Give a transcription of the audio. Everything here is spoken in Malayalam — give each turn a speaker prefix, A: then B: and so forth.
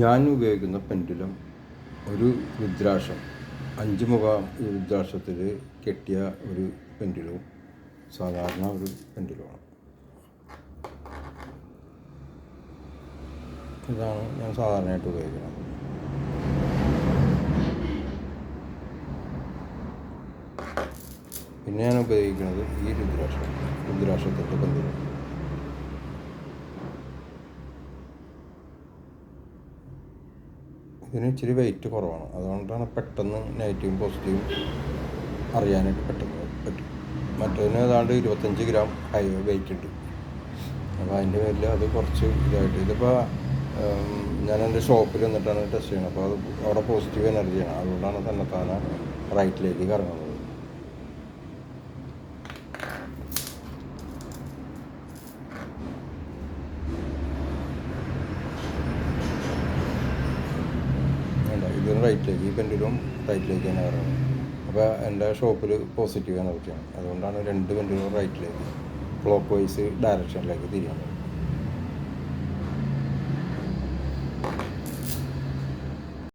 A: ഞാൻ ഉപയോഗിക്കുന്ന പെൻഡുലം ഒരു രുദ്രാക്ഷം അഞ്ച് മുഖം രുദ്രാക്ഷത്തിൽ കെട്ടിയ ഒരു പെൻഡുലവും സാധാരണ ഒരു പെൻഡുലമാണ്. ഇതാണ് ഞാൻ സാധാരണയായിട്ട് ഉപയോഗിക്കുന്നത്. പിന്നെ ഞാൻ ഉപയോഗിക്കുന്നത് ഈ രുദ്രാക്ഷം രുദ്രാക്ഷത്തിന്റെ പെൻഡുലം ഇതിന് ഇച്ചിരി വെയിറ്റ് കുറവാണ്. അതുകൊണ്ടാണ് പെട്ടെന്ന് നെഗറ്റീവും പോസിറ്റീവും അറിയാനായിട്ട് പെട്ടെന്ന് പറ്റും. മറ്റേതിന് ഏതാണ്ട് ഇരുപത്തഞ്ച് ഗ്രാം ഹൈ വെയിറ്റ് ഉണ്ട്. അപ്പോൾ അതിന്റെ പേരിൽ അത് കുറച്ച് ഇതായിട്ട്. ഇതിപ്പോൾ ഞാൻ എന്റെ ഷോപ്പിൽ നിന്നിട്ടാണ് ടെസ്റ്റ് ചെയ്യുന്നത് അപ്പോൾ അത് അവിടെ പോസിറ്റീവ് എനർജിയാണ് അതുകൊണ്ടാണ് തന്നെ തന്നെത്താനെ റൈറ്റിലേക്ക് കറങ്ങുന്നത്. ഇതിന് റൈറ്റിലേക്ക് ഈ പെൻഡിലും റൈറ്റിലേക്ക് തന്നെ പറയുന്നത് അപ്പോൾ എന്റെ ഷോപ്പിൽ പോസിറ്റീവ് എനർജിയാണ് അതുകൊണ്ടാണ് രണ്ട് പെൻഡിലും റൈറ്റിലേക്ക് ക്ലോക്ക് വൈസ് ഡയറക്ഷനിലേക്ക് തിരിയുന്നത്.